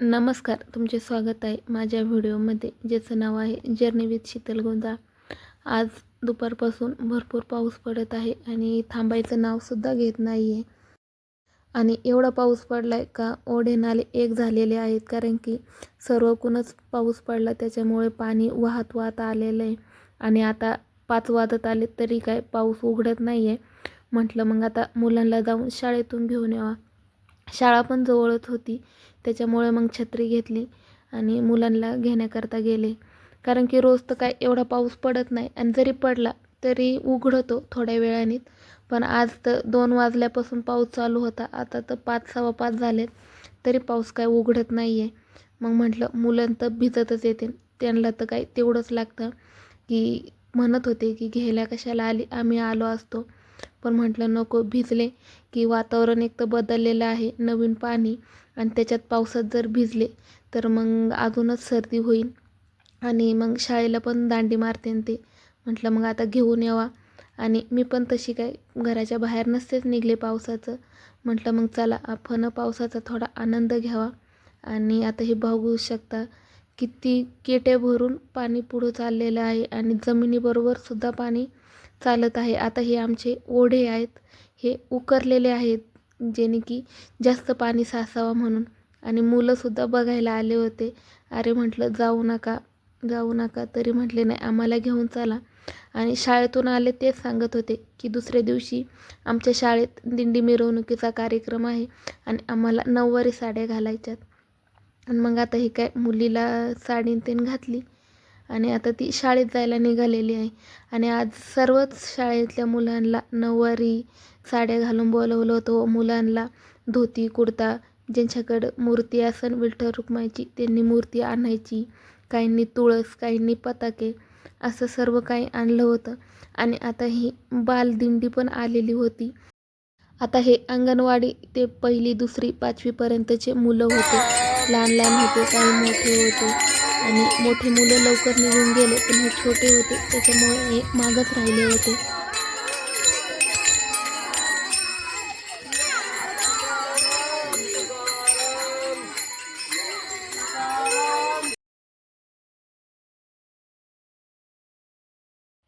नमस्कार तुमचे स्वागत आहे माझ्या व्हिडिओमध्ये ज्याचं नाव आहे जर्नी विथ शीतल गोंधळ. आज दुपारपासून भरपूर पाऊस पडत आहे आणि थांबायचं नावसुद्धा घेत नाही आहे आणि एवढा पाऊस पडला आहे का ओढे नाले एक झालेले आहेत कारण की सर्वकूनच पाऊस पडला त्याच्यामुळे पाणी वाहत वाहत आलेलं आहे आणि आता पाच वाजत आले तरी काय पाऊस उघडत नाही आहे म्हटलं मग आता मुलांना जाऊन शाळेतून घेऊन यावा. शाळा पण जवळच होती त्याच्यामुळे मग छत्री घेतली आणि मुलांना घेण्याकरता गेले. कारण की रोज तर काय एवढा पाऊस पडत नाही आणि जरी पडला तरी उघडतो थोड्या वेळाने. पण आज तर दोन वाजल्यापासून पाऊस चालू होता. आता तर पाच सव्वा पाच झालेत. तरी पाऊस काय उघडत नाही आहे मग म्हटलं मुलं तर भिजतच येते त्यांना तर काय तेवढंच लागतं. की म्हणत होते की घ्यायला कशाला आली? आम्ही आलो असतो. पण म्हटलं नको भिजले की वातावरण एक तर बदललेलं आहे नवीन पाणी आणि त्याच्यात पावसात जर भिजले तर मग अजूनच सर्दी होईल आणि मग शाळेला पण दांडी मारते ते. म्हटलं मग आता घेऊन यावा. आणि मी पण तशी काय घराच्या बाहेर नसतेच निघले पावसाचं. म्हटलं मग चला आपण पावसाचा थोडा आनंद घ्यावा. आणि आता हे बघू शकता किती केटे भरून पाणी पुढं चाललेलं आहे आणि जमिनीबरोबर सुद्धा पाणी चालत आहे. आता हे आमचे ओढे आहेत. हे उकरलेले आहेत जेणे की जास्त पाणी सासावं म्हणून. आणि मुलंसुद्धा बघायला आले होते. अरे म्हटलं जाऊ नका जाऊ नका. तरी म्हटले नाही आम्हाला घेऊन चला. आणि शाळेतून आले तेच सांगत होते की दुसऱ्या दिवशी आमच्या शाळेत दिंडी मिरवणुकीचा कार्यक्रम आहे आणि आम्हाला नऊवारी साड्या घालायच्यात. आणि मग आता ही काय मुलीला साडी तेन घातली. आणि आता ती शाळेत जायला निघालेली आहे. आणि आज सर्वच शाळेतल्या मुलांना नऊवारी साड्या घालून बोलवलं होतं. व मुलांना धोती कुर्ता ज्यांच्याकडं मूर्ती असन विठ्ठल रुक्मायची त्यांनी मूर्ती आणायची. काहींनी तुळस काहींनी पताके असं सर्व काही आणलं होतं. आणि आता ही बालदिंडी पण आलेली होती. आता हे अंगणवाडी ते पहिली दुसरी पाचवीपर्यंतचे मुलं होते. लहान लहान होते काही मोठे होते. आणि मोठे मुलं लवकर निघून गेले. पण हे छोटे होते. त्याच्यामुळे हे मागच राहिले होते.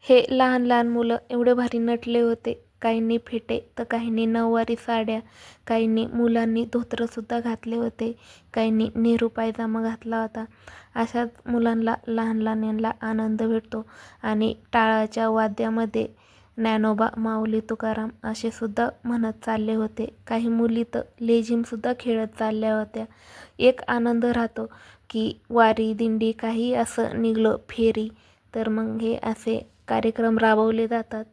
हे लहान लहान मुलं एवढे भारी नटले होते. काहींनी फेटे तर काहींनी नऊवारी साड्या काहींनी मुलांनी धोतरंसुद्धा घातले होते काहींनी नेहरू पायजामा घातला होता. अशाच मुलांना लहान लहान यांना आनंद भेटतो आणि टाळाच्या वाद्यामध्ये ज्ञानोबा माऊली तुकाराम असे सुद्धा म्हणत चालले होते. काही मुली तर लेझिमसुद्धा खेळत चालल्या होत्या. एक आनंद राहतो की वारी दिंडी काही असं निघलं फेरी तर मग हे असे कार्यक्रम राबवले जातात.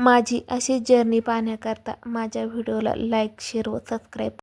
माझी अशी जर्नी पाहण्याकरता माझ्या व्हिडिओला लाईक शेअर व सबस्क्राईब